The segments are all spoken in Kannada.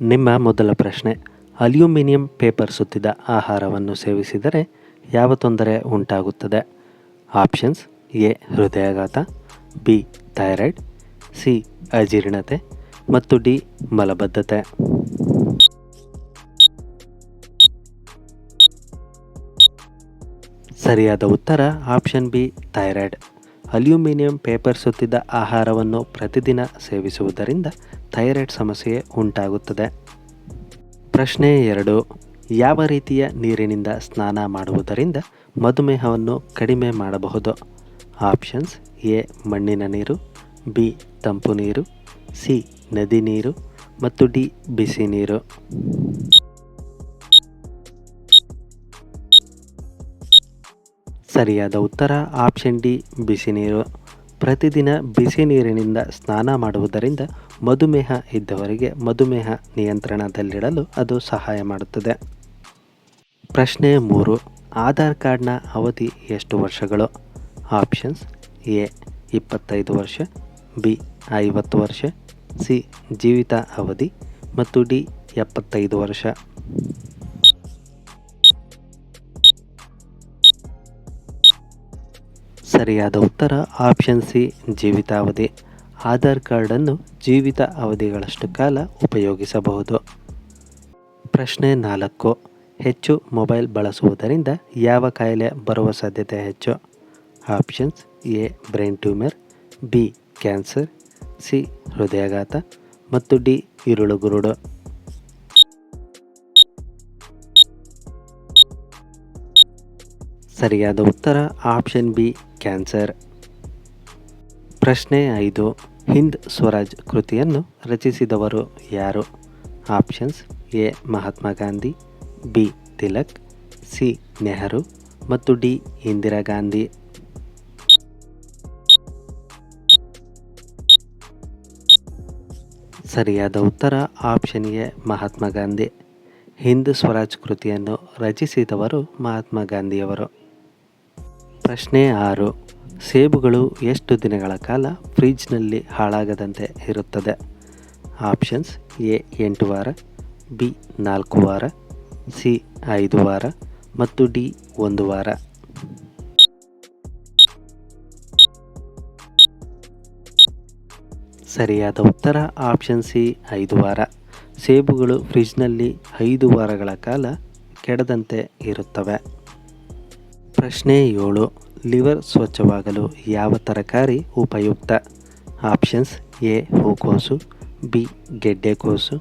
ನಿಮ್ಮ ಮೊದಲ ಪ್ರಶ್ನೆ. ಅಲ್ಯೂಮಿನಿಯಂ ಪೇಪರ್ ಸುತ್ತಿದ ಆಹಾರವನ್ನು ಸೇವಿಸಿದರೆ ಯಾವ ತೊಂದರೆ ಉಂಟಾಗುತ್ತದೆ? ಆಪ್ಷನ್ಸ್, ಎ, ಹೃದಯಾಘಾತ, ಬಿ, ಥೈರಾಯ್ಡ್, ಸಿ, ಅಜೀರ್ಣತೆ ಮತ್ತು ಡಿ, ಮಲಬದ್ಧತೆ. ಸರಿಯಾದ ಉತ್ತರ option B, thyroid. Aluminium paper ಸುತ್ತಿದ ಆಹಾರವನ್ನು ಪ್ರತಿದಿನ ಸೇವಿಸುವುದರಿಂದ ಥೈರಾಯ್ಡ್ ಸಮಸ್ಯೆ ಉಂಟಾಗುತ್ತದೆ. ಪ್ರಶ್ನೆ ಎರಡು, ಯಾವ ರೀತಿಯ ನೀರಿನಿಂದ ಸ್ನಾನ ಮಾಡುವುದರಿಂದ ಮಧುಮೇಹವನ್ನು ಕಡಿಮೆ ಮಾಡಬಹುದು? ಆಪ್ಷನ್ಸ್, ಎ, ಮಣ್ಣಿನ ನೀರು, ಬಿ, ತಂಪು ನೀರು, ಸಿ, ನದಿ ನೀರು ಮತ್ತು ಡಿ, ಬಿಸಿ ನೀರು. ಸರಿಯಾದ ಉತ್ತರ ಆಪ್ಷನ್ ಡಿ, ಬಿಸಿ ನೀರು. ಪ್ರತಿದಿನ ಬಿಸಿ ನೀರಿನಿಂದ ಸ್ನಾನ ಮಾಡುವುದರಿಂದ ಮಧುಮೇಹ ಇದ್ದವರಿಗೆ ಮಧುಮೇಹ ನಿಯಂತ್ರಣದಲ್ಲಿಡಲು ಅದು ಸಹಾಯ ಮಾಡುತ್ತದೆ. ಪ್ರಶ್ನೆ ಮೂರು, ಆಧಾರ್ ಕಾರ್ಡ್ನ ಅವಧಿ ಎಷ್ಟು ವರ್ಷಗಳು? ಆಪ್ಷನ್ಸ್ ಎ, ಇಪ್ಪತ್ತೈದು ವರ್ಷ, ಬಿ, ಐವತ್ತು ವರ್ಷ, ಸಿ ಜೀವಿತ ಅವಧಿ ಮತ್ತು ಡಿ, ಎಪ್ಪತ್ತೈದು ವರ್ಷ. ಸರಿಯಾದ ಉತ್ತರ ಆಪ್ಷನ್ ಸಿ ಜೀವಿತಾವಧಿ. ಆಧಾರ್ ಕಾರ್ಡನ್ನು ಜೀವಿತ ಅವಧಿಗಳಷ್ಟು ಕಾಲ ಉಪಯೋಗಿಸಬಹುದು. ಪ್ರಶ್ನೆ ನಾಲ್ಕು. ಹೆಚ್ಚು ಮೊಬೈಲ್ ಬಳಸುವುದರಿಂದ ಯಾವ ಕಾಯಿಲೆ ಬರುವ ಸಾಧ್ಯತೆ ಹೆಚ್ಚು? Options A brain tumour B cancer C ಹೃದಯಾಘಾತ, ಮತ್ತು ಡಿ ಇರುಳುಗುರುಡು. ಸರಿಯಾದ ಉತ್ತರ ಆಪ್ಷನ್ ಬಿ, ಕ್ಯಾನ್ಸರ್. ಪ್ರಶ್ನೆ ಐದು, ಹಿಂದ್ ಸ್ವರಾಜ್ ಕೃತಿಯನ್ನು ರಚಿಸಿದವರು ಯಾರು? Options A, Mahatma Gandhi, B, Tilak, C, Nehru ಮತ್ತು ಡಿ, ಇಂದಿರಾ ಗಾಂಧಿ. ಸರಿಯಾದ ಉತ್ತರ ಆಪ್ಷನ್ ಎ, ಮಹಾತ್ಮ ಗಾಂಧಿ. ಹಿಂದ್ ಸ್ವರಾಜ್ ಕೃತಿಯನ್ನು ರಚಿಸಿದವರು ಮಹಾತ್ಮ ಗಾಂಧಿಯವರು. ಪ್ರಶ್ನೆ ಆರು. ಸೇಬುಗಳು ಎಷ್ಟು ದಿನಗಳ ಕಾಲ ಫ್ರಿಜ್ನಲ್ಲಿ ಹಾಳಾಗದಂತೆ ಇರುತ್ತದೆ? ಆಪ್ಷನ್ಸ್ ಎ, ಎಂಟು ವಾರ, ಬಿ, ನಾಲ್ಕು ವಾರ, ಸಿ, ಐದು ವಾರ ಮತ್ತು ಡಿ, ಒಂದು ವಾರ. ಸರಿಯಾದ ಉತ್ತರ ಆಪ್ಷನ್ ಸಿ, ಐದು ವಾರ. ಸೇಬುಗಳು ಫ್ರಿಜ್ನಲ್ಲಿ ಐದು ವಾರಗಳ ಕಾಲ ಕೆಡದಂತೆ ಇರುತ್ತವೆ. ಪ್ರಶ್ನೆ ಏಳು, ಲಿವರ್ ಸ್ವಚ್ಛವಾಗಲು ಯಾವ ತರಕಾರಿ ಉಪಯುಕ್ತ? ಆಪ್ಷನ್ಸ್ ಎ, ಹೂಕೋಸು, ಬಿ, ಗೆಡ್ಡೆಕೋಸು,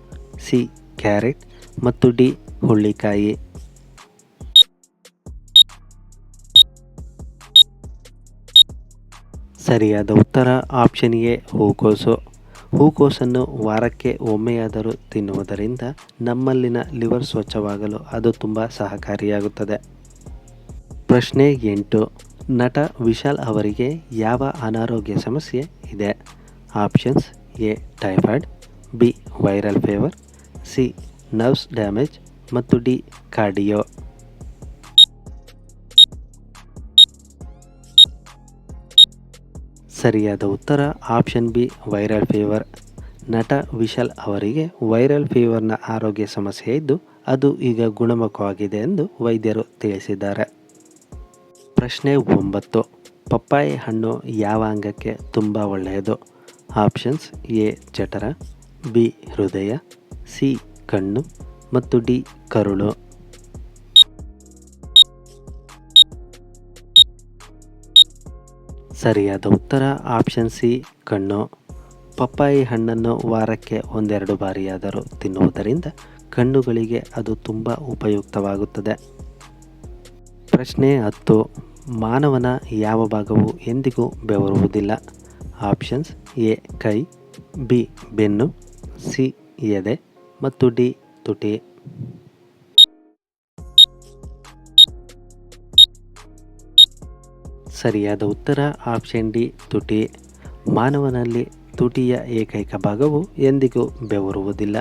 ಸಿ, ಕ್ಯಾರೆಟ್ ಮತ್ತು ಡಿ ಹುಳ್ಳಿಕಾಯಿ ಸರಿಯಾದ ಉತ್ತರ ಆಪ್ಷನ್ ಎ, ಹೂಕೋಸು. ಹೂಕೋಸನ್ನು ವಾರಕ್ಕೆ ಒಮ್ಮೆಯಾದರೂ ತಿನ್ನುವುದರಿಂದ ನಮ್ಮಲ್ಲಿನ ಲಿವರ್ ಸ್ವಚ್ಛವಾಗಲು ಅದು ತುಂಬ ಸಹಕಾರಿಯಾಗುತ್ತದೆ. ಪ್ರಶ್ನೆ ಎಂಟು. ನಟ ವಿಶಾಲ್ ಅವರಿಗೆ ಯಾವ ಅನಾರೋಗ್ಯ ಸಮಸ್ಯೆ ಇದೆ? Options A, typhoid, B, viral fever, C, nerves damage ಮತ್ತು ಡಿ, ಕಾರ್ಡಿಯೋ. ಸರಿಯಾದ ಉತ್ತರ ಆಪ್ಷನ್ ಬಿ, ವೈರಲ್ ಫೀವರ್. ನಟ ವಿಶಾಲ್ ಅವರಿಗೆ ವೈರಲ್ ಫೀವರ್ನ ಆರೋಗ್ಯ ಸಮಸ್ಯೆ ಇದ್ದು ಅದು ಈಗ ಗುಣಮುಖವಾಗಿದೆ ಎಂದು ವೈದ್ಯರು ತಿಳಿಸಿದ್ದಾರೆ. ಪ್ರಶ್ನೆ ಒಂಬತ್ತು. ಪಪ್ಪಾಯಿ ಹಣ್ಣು ಯಾವ ಅಂಗಕ್ಕೆ ತುಂಬ ಒಳ್ಳೆಯದು? ಆಪ್ಷನ್ಸ್ ಎ, ಜಠರ, ಬಿ, ಹೃದಯ, ಸಿ, ಕಣ್ಣು ಮತ್ತು ಡಿ, ಕರುಳು. ಸರಿಯಾದ ಉತ್ತರ ಆಪ್ಷನ್ ಸಿ, ಕಣ್ಣು. ಪಪ್ಪಾಯಿ ಹಣ್ಣನ್ನು ವಾರಕ್ಕೆ ಒಂದೆರಡು ಬಾರಿಯಾದರೂ ತಿನ್ನುವುದರಿಂದ ಕಣ್ಣುಗಳಿಗೆ ಅದು ತುಂಬ ಉಪಯುಕ್ತವಾಗುತ್ತದೆ. ಪ್ರಶ್ನೆ ಹತ್ತು. ಮಾನವನ ಯಾವ ಭಾಗವು ಎಂದಿಗೂ ಬೆವರುವುದಿಲ್ಲ? ಆಪ್ಷನ್ಸ್ ಎ, ಕೈ, ಬಿ, ಬೆನ್ನು, ಸಿ, ಎದೆ ಮತ್ತು ಡಿ, ತುಟಿ. ಸರಿಯಾದ ಉತ್ತರ ಆಪ್ಷನ್ ಡಿ, ತುಟಿ. ಮಾನವನಲ್ಲಿ ತುಟಿಯ ಏಕೈಕ ಭಾಗವು ಎಂದಿಗೂ ಬೆವರುವುದಿಲ್ಲ.